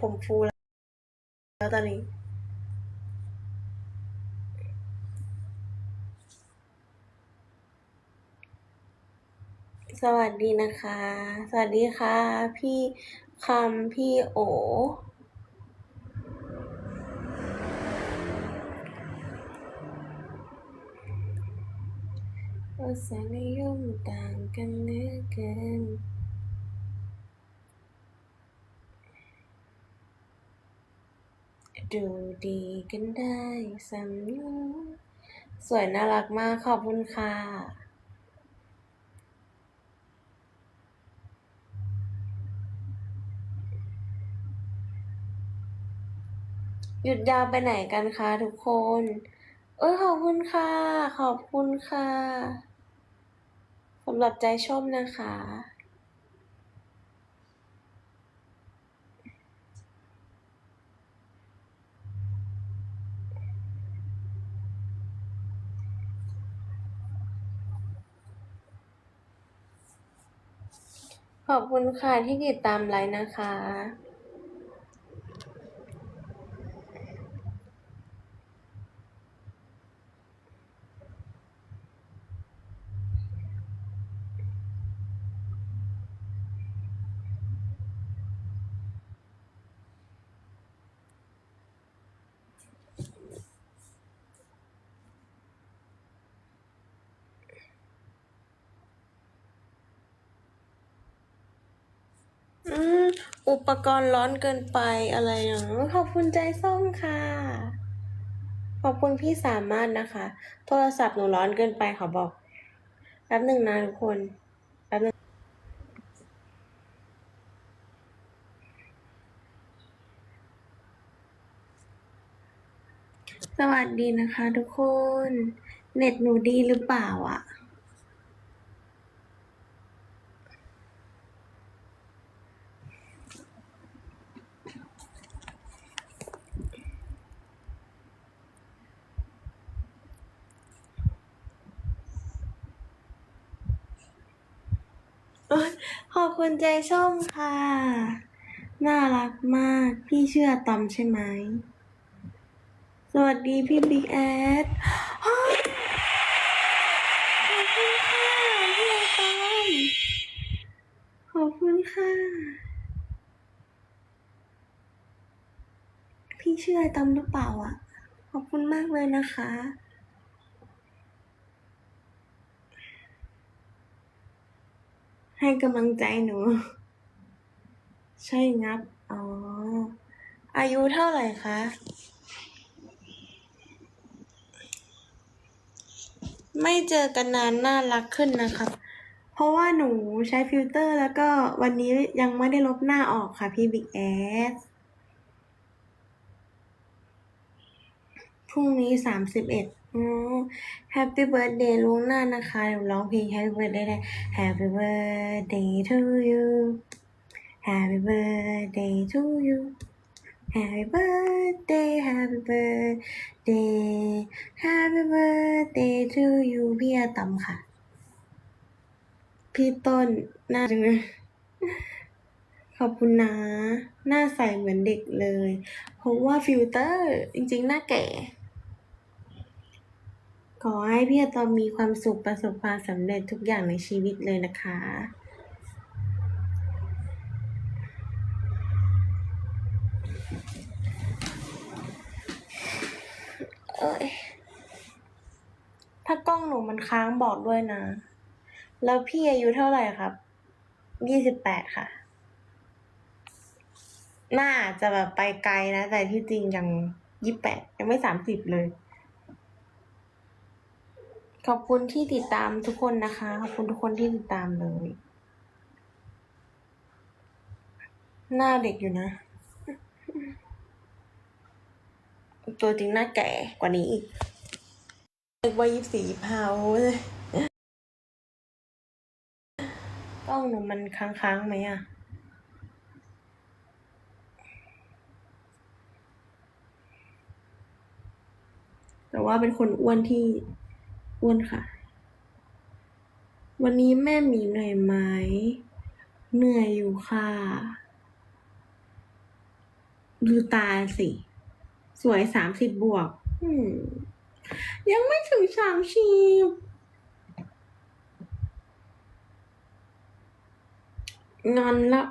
ผมฟูแล้วตอนนี้สวัสดีนะคะ สวัสดีค่ะ พี่คำพี่โอรสนิยมต่างกันเหลือเกิน ดูดีกันได้สำนึกสวยน่ารักมากขอบคุณค่ะ หยุดยาวไปไหนกันคะทุกคน เอ้ยขอบคุณค่ะ ขอบคุณค่ะสำหรับใจชมนะคะ ขอบคุณค่ะที่ติดตามไลน์นะคะ อุปกรณ์ร้อนเกินไปอะไรอย่างนั้ขอบคุณใจส้มค่ะ ขอบคุณพี่สามารถนะคะ โทรศัพท์หนูร้อนเกินไปขอบอกแป๊บหนึ่งนะทุกคนแป๊บนึงสวัสดีนะคะทุกคน เน็ตหนูดีหรือเปล่าอะ ขอบคุณใจส้มค่ะ น่ารักมาก พี่เชื่อตอมใช่ไหม สวัสดีพี่บิ๊กแอดขอบคุณค่ะพี่ตอมขอบคุณค่ะ พี่เชื่อไอตอมหรือเปล่าอะ ขอบคุณมากเลยนะคะ ให้กำลังใจหนู ใช่งับ อ๋อ อายุเท่าไหร่คะ ไม่เจอกันนานน่ารักขึ้นนะครับ เพราะว่าหนูใช้ฟิลเตอร์แล้วก็วันนี้ยังไม่ได้ลบหน้าออกค่ะพี่บิ๊กแอส พรุ่งนี้สามสิบเอ็ดอ๋อ Happy Birthday ล่วงหน้านะคะเดี๋ยวร้องเพลง Happy Birthday ได้ Happy Birthday to you Happy Birthday to you Happy Birthday Happy Birthday Happy Birthday to you พี่อาตอมค่ะ พี่ต้นหน้าจังเลยขอบคุณนะ หน้าใสเหมือนเด็กเลย เพราะว่าฟิลเตอร์จริงๆ หน้าแก่ ขอให้พี่อะตอมมีความสุขประสบความสำเร็จทุกอย่างในชีวิตเลยนะคะ เอ้ย ถ้ากล้องหนูมันค้างบอกด้วยนะ แล้วพี่อายุเท่าไหร่ครับ ยี่สิบแปดค่ะ น่าจะแบบไปไกลนะ แต่ที่จริงยังยี่แปดยังไม่สามสิบเลย ขอบคุณที่ติดตามทุกคนนะคะ ขอบคุณทุกคนที่ติดตามเลย หน้าเด็กอยู่นะ ตัวจริงหน้าแก่กว่านี้อีกเรียกว่ายี่สี่ยี่ห้าโอ้ยกล้องหนูมันค้างๆไหมอะแต่ว่าเป็นคนอ้วนที่ อ้วนค่ะ วันนี้แม่หมีเหนื่อยไหม เหนื่อยอยู่ค่ะ ดูตาสิ สวยสามสิบบวก ยังไม่ถึงสามสิบงอนละ